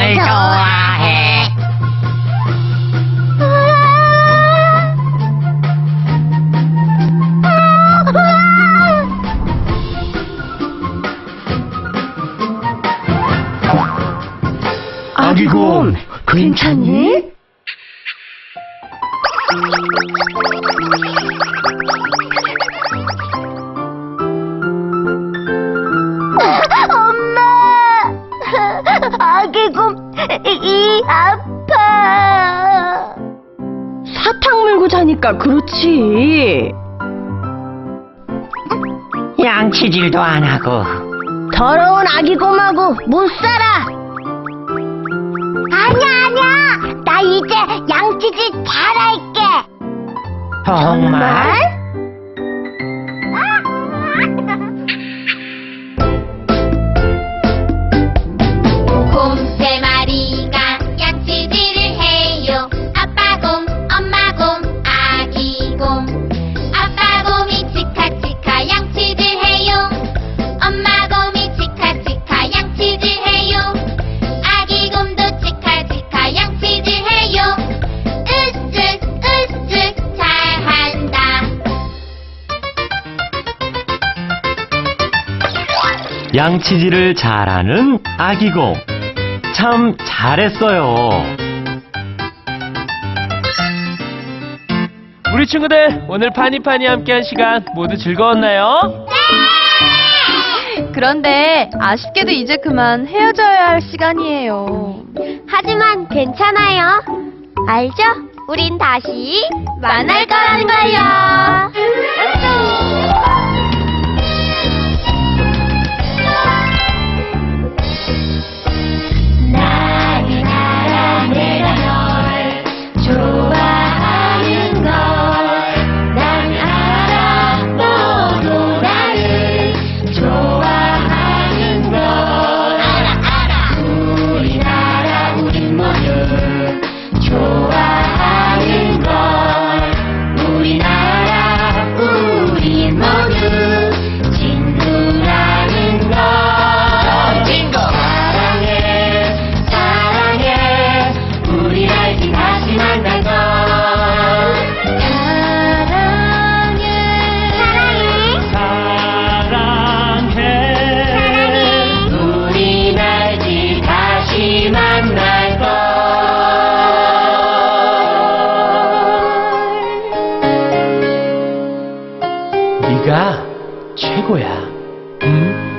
뭘 좋아해? 아기곰, 괜찮니? 아기곰, 이 아파. 사탕 물고 자니까 그렇지. 양치질도 안 하고 더러운 아기곰하고 못 살아. 아니야, 아니야. 나 이제 양치질 잘할게. 정말? 양치질을 잘하는 아기곰. 참 잘했어요. 우리 친구들 오늘 파니파니 함께한 시간 모두 즐거웠나요? 그런데 아쉽게도 이제 그만 헤어져야 할 시간이에요. 하지만 괜찮아요. 알죠? 우린 다시 만날 거라는 걸요. 최고야. 응?